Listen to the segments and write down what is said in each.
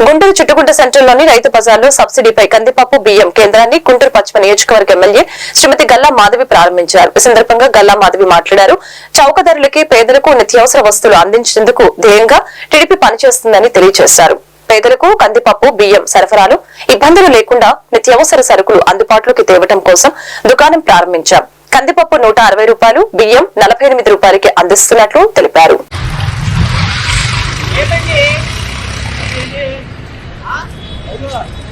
గుంటూరు చుట్టుకుంట సెంటర్లోని రైతు బజార్లో సబ్సిడీపై కందిపప్పు బియ్యం కేంద్రాన్ని గుంటూరు పశ్చిమ నియోజకవర్గ ఎమ్మెల్యే శ్రీమతి గల్లా మాధవి ప్రారంభించారు. ఈ సందర్భంగా గల్లా మాధవి మాట్లాడారు. చౌక ధరలకి పేదలకు నిత్యావసర వస్తువులు అందించేందుకు ధ్యేయంగా టీడీపీ పనిచేస్తుందని తెలియజేశారు. పేదలకు కందిపప్పు బియ్యం సరఫరాలు ఇబ్బందులు లేకుండా నిత్యావసర సరుకులు అందుబాటులోకి తేవడం కోసం దుకాణం ప్రారంభించాం. కందిపప్పు నూట అరవై రూపాయలు బియ్యం నలభై ఎనిమిది రూపాయలకి అందిస్తున్నట్లు తెలిపారు.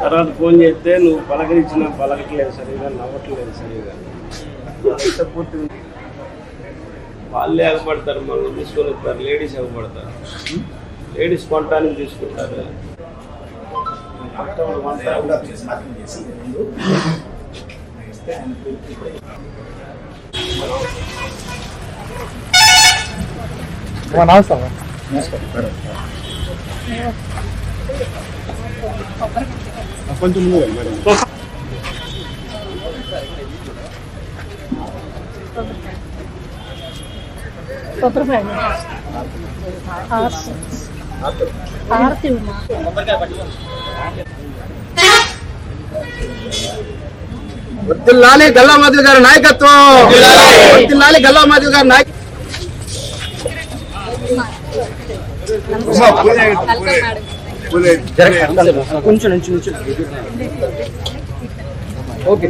తర్వాత ఫోన్ చేస్తే నువ్వు పలకరించిన పలకట్లేదు సరిగా నవ్వట్లేదు సరిగా. అంతా పూర్తి వాళ్ళే ఎగపడతారు మనం తీసుకొని వస్తారు లేడీస్ ఎగపడతారు లేడీస్ కొనడానికి తీసుకుంటారు. ఆరతి ఉమా వర్తిల్లాలి గల్లా మధు గారి నాయకత్వం. వర్తిల్లాలి గల్లా మధు గారి నాయక కొంచెం నుంచి నుంచి. ఓకే.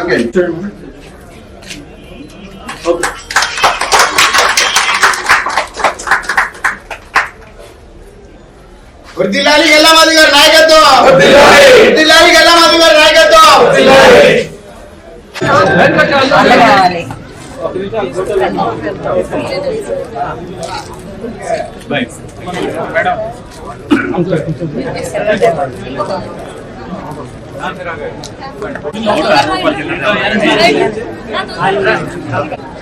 ఓకే. వర్దిల్లాలి గల్లా మధు గారి నాయకత్వం. వర్దిల్లాలి గల్లా మధు